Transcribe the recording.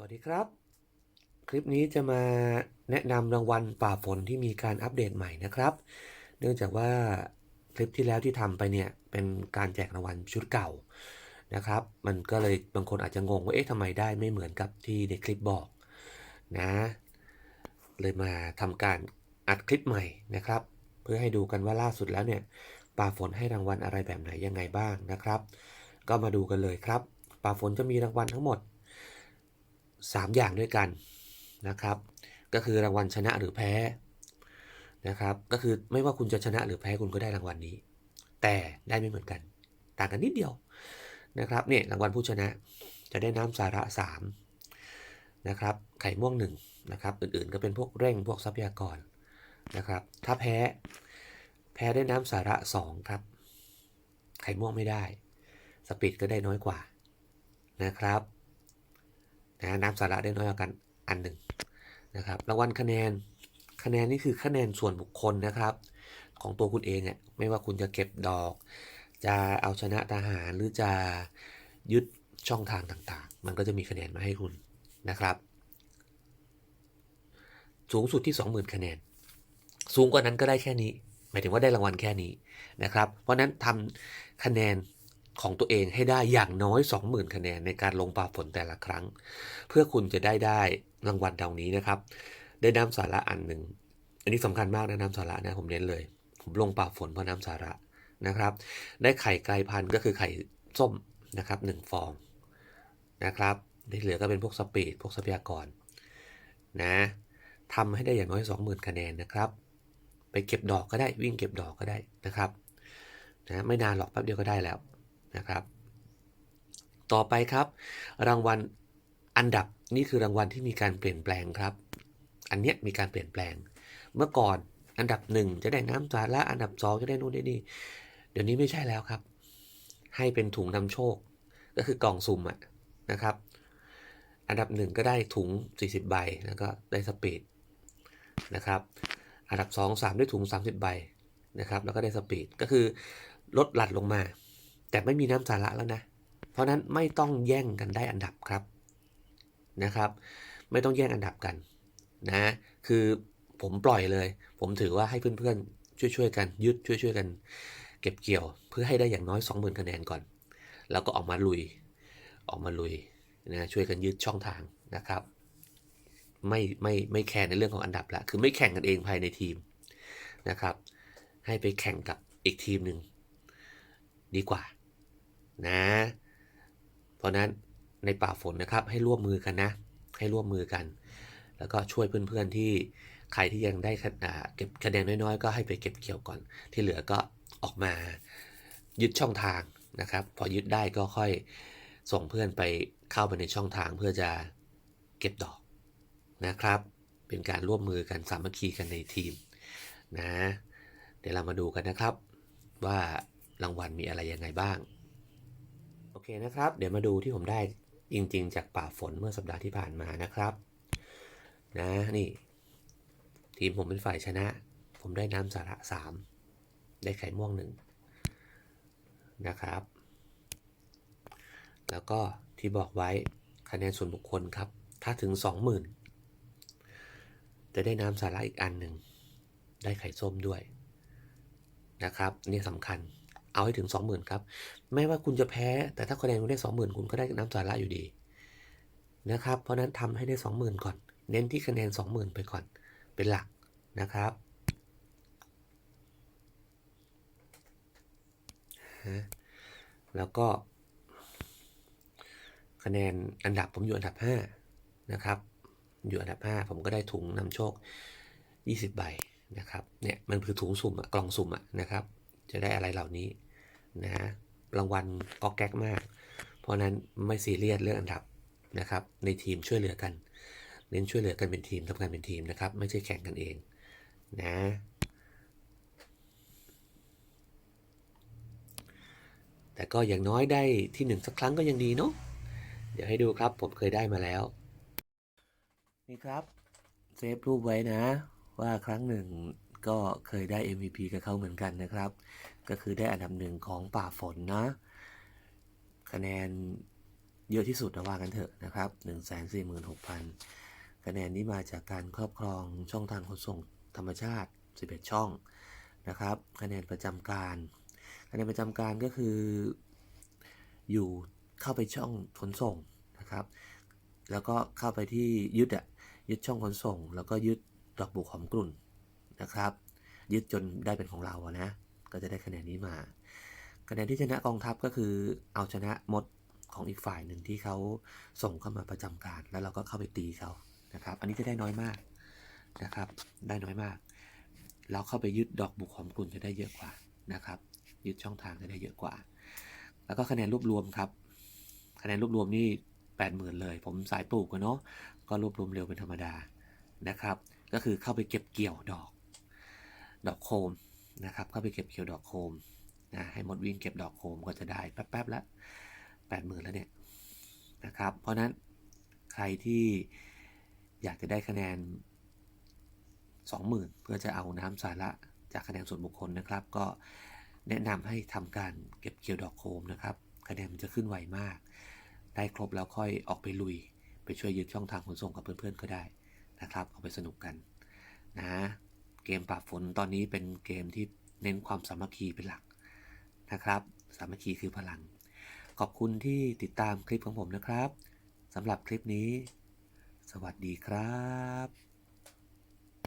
วัสดีครับ คลิปนี้จะมาแนะนำรางวัลป่าฝนที่มีการอัปเดตใหม่นะครับ เนื่องจากว่าคลิปที่แล้วที่ทำไปเนี่ยเป็นการแจกรางวัลชุดเก่านะครับ มันก็เลยบางคนอาจจะงงว่าเอ๊ะทำไมได้ไม่เหมือนกับที่ในคลิปบอกนะ เลยมาทำการอัดคลิปใหม่นะครับ เพื่อให้ดูกันว่าล่าสุดแล้วเนี่ยป่าฝนให้รางวัลอะไรแบบไหนยังไงบ้างนะครับ ก็มาดูกันเลยครับป่าฝนจะมีรางวัลทั้งหมด 3 อย่างด้วยกันนะครับ ก็คือรางวัลชนะหรือแพ้นะครับ ก็คือไม่ว่าคุณจะชนะหรือแพ้คุณก็ได้รางวัลนี้ แต่ได้ไม่เหมือนกัน ต่างกันนิดเดียวนะครับเนี่ยรางวัลผู้ชนะจะได้น้ำสาระ3นะครับไข่ม่วง1นะครับอื่นๆก็เป็นพวกเร่งพวกทรัพยากรนะครับถ้าแพ้แพ้ได้น้ำสาระ 2 ครับ ไข่ม่วงไม่ได้ สปีดก็ได้น้อยกว่านะครับ นะน้ำสาระได้น้อยกว่ากันอันหนึ่งนะครับรางวัลคะแนนคะแนนนี่คือคะแนนส่วนบุคคลนะครับ ของตัวคุณเองอะไม่ว่าคุณจะเก็บดอก จะเอาชนะทหารหรือจะยึดช่องทางต่างๆ มันก็จะมีคะแนนมาให้คุณนะครับ สูงสุดที่ 20,000 คะแนน สูงกว่านั้นก็ได้แค่นี้ หมายถึงว่าได้รางวัลแค่นี้นะครับ เพราะฉะนั้นทำคะแนน ของตัวเองให้ได้อย่างน้อย 20,000 คะแนนในการลงป่าฝนแต่ละครั้ง เพื่อคุณจะได้ได้รางวัลดานี้นะครับ ได้น้ำสาระอันหนึ่ง อันนี้สำคัญมากนะน้ำสาระนะผมเน้นเลย ผมลงป่าฝนเพราะน้ำสาระนะครับ ได้ไข่ไกลพันก็คือไข่ส้มนะครับหนึ่งฟองนะครับที่เหลือก็เป็นพวกสปีดพวกทรัพยากรนะทำให้ได้อย่างน้อย 20,000 คะแนนนะครับ ไปเก็บดอกก็ได้วิ่งเก็บดอกก็ได้นะครับนะไม่นานหรอกแป๊บเดียวก็ได้แล้ว นะครับ ต่อไปครับ รางวัลอันดับนี่คือรางวัลที่มีการเปลี่ยนแปลงครับ อันเนี้ยมีการเปลี่ยนแปลง เมื่อก่อนอันดับหนึ่งจะได้น้ำสาระอันดับสองจะได้นู่นได้นี่เดี๋ยวนี้ไม่ใช่แล้วครับ ให้เป็นถุงนำโชค ก็คือกล่องสุ่มอะนะครับ อันดับหนึ่งก็ได้ถุง 40 ใบแล้วก็ได้สปีดนะครับอันดับ 2 3 ได้ถุง 30 ใบนะครับแล้วก็ได้สปีดก็คือลดหลั่นลงมา แต่ไม่มีน้ำสาระแล้วนะ เพราะนั้นไม่ต้องแย่งกันได้อันดับครับนะครับ ไม่ต้องแย่งอันดับกันนะคือผมปล่อยเลย ผมถือว่าให้เพื่อนๆ ช่วยๆกันยึดช่วยๆกัน เก็บเกี่ยวเพื่อให้ได้อย่างน้อย 20,000คะแนนก่อน แล้วก็ออกมาลุยออกมาลุยนะช่วยกันยึดช่องทางนะครับไม่ไม่ไม่แข่งในเรื่องของอันดับละคือไม่แข่งกันเองภายในทีมนะครับ ให้ไปแข่งกับอีกทีมหนึ่งดีกว่า นะ เพราะนั้นในป่าฝนนะครับให้ร่วมมือกันนะ ให้ร่วมมือกัน แล้วก็ช่วยเพื่อนๆที่ใครที่ยังได้เก็บคะแนนน้อยๆ ก็ให้ไปเก็บเกี่ยวก่อน ที่เหลือก็ออกมายึดช่องทางนะครับ พอยึดได้ก็ค่อยส่งเพื่อนไปเข้าไปในช่องทางเพื่อจะเก็บดอกนะครับ เป็นการร่วมมือกันสามัคคีกันในทีมนะ เดี๋ยวเรามาดูกันนะครับว่ารางวัลมีอะไรยังไงบ้าง เคนะครับ เดี๋ยวมาดูที่ผมได้จริง ๆ จากป่าฝนเมื่อสัปดาห์ที่ผ่านมานะครับ นะนี่ ทีมผมเป็นฝ่ายชนะ ผมได้น้ำสาระสามได้ไข่ม่วงหนึ่งนะครับ แล้วก็ที่บอกไว้คะแนนส่วนบุคคลครับ ถ้าถึง 20,000 จะได้น้ำสาระอีกอันหนึ่ง ได้ไข่ส้มด้วยนะครับ นี่สำคัญ เอาให้ถึง 20,000 ครับ ไม่ว่าคุณจะแพ้ แต่ถ้าคะแนนคุณได้ 20,000 คุณก็ได้น้ำสาระอยู่ดีนะครับ เพราะนั้นทำให้ได้ 20,000 ก่อน เน้นที่คะแนน 20,000 ไปก่อน เป็นหลักนะครับแล้วก็ คะแนนอันดับผมอยู่อันดับ 5 นะครับ อยู่อันดับ 5 ผมก็ได้ถุงนำโชค 20 ใบนะครับ เนี่ยมันคือถุงสุ่มอะกล่องสุ่มอะนะครับ จะได้อะไรเหล่านี้นะรางวัลก็แก๊กมาก เพราะนั้นไม่ซีเรียสเรื่องอันดับนะครับ ในทีมช่วยเหลือกัน เน้นช่วยเหลือกันเป็นทีมทำงานเป็นทีมนะครับ ไม่ใช่แข่งกันเองนะแต่ก็อย่างน้อยได้ที่หนึ่งสักครั้งก็ยังดีเนาะเดี๋ยวให้ดูครับผมเคยได้มาแล้ว นี่ครับ เซฟรูปไว้นะ ว่าครั้งหนึ่ง ก็เคยได้ MVP กับเขาเหมือนกันนะครับ ก็คือได้อันดับหนึ่งของป่าฝนนะคะแนนเยอะที่สุดนะว่ากันเถอะนะครับ 146,000 คะแนนนี้มาจากการครอบครองช่องทางขนส่งธรรมชาติ 11 ช่องนะครับ คะแนนประจำการ คะแนนประจำการก็คือ อยู่เข้าไปช่องขนส่งนะครับ แล้วก็เข้าไปที่ยึดอะยึดช่องขนส่ง แล้วก็ยึดดอกบุกหอมกลุ่น นะครับ ยึดจนได้เป็นของเราอะนะ ก็จะได้คะแนนนี้มา คะแนนที่ชนะกองทัพก็คือเอาชนะมดของอีกฝ่ายหนึ่งที่เขาส่งเข้ามาประจำการ แล้วเราก็เข้าไปตีเขานะครับ อันนี้จะได้น้อยมากนะครับ ได้น้อยมาก เราเข้าไปยึดดอกบุกหอมกลุ่นจะได้เยอะกว่านะครับ ยึดช่องทางจะได้เยอะกว่า แล้วก็คะแนนรวบรวมครับ คะแนนรวบรวมนี่แปดหมื่นเลย ผมสายปลูกกันเนาะก็รวบรวมเร็วเป็นธรรมดานะครับ ก็คือเข้าไปเก็บเกี่ยวดอก ดอกโคมนะครับ เข้าไปเก็บเกี่ยวดอกโคมนะให้มดวิ่งเก็บดอกโคมก็จะได้แป๊บๆละแปดหมื่นแล้วเนี่ยนะครับ เพราะนั้นใครที่อยากจะได้คะแนน 20,000 เพื่อจะเอาน้ำสาระจากคะแนนส่วนบุคคลนะครับ ก็แนะนำให้ทำการเก็บเกี่ยวดอกโคมนะครับ คะแนนมันจะขึ้นไวมาก ได้ครบแล้วค่อยออกไปลุย ไปช่วยยึดช่องทางขนส่งกับเพื่อนๆก็ได้นะครับ เอาไปสนุกกันนะ เกมปราบฝนตอนนี้เป็นเกมที่เน้นความสามัคคีเป็นหลักนะครับ สามัคคีคือพลัง ขอบคุณที่ติดตามคลิปของผมนะครับสำหรับคลิปนี้ สวัสดีครับ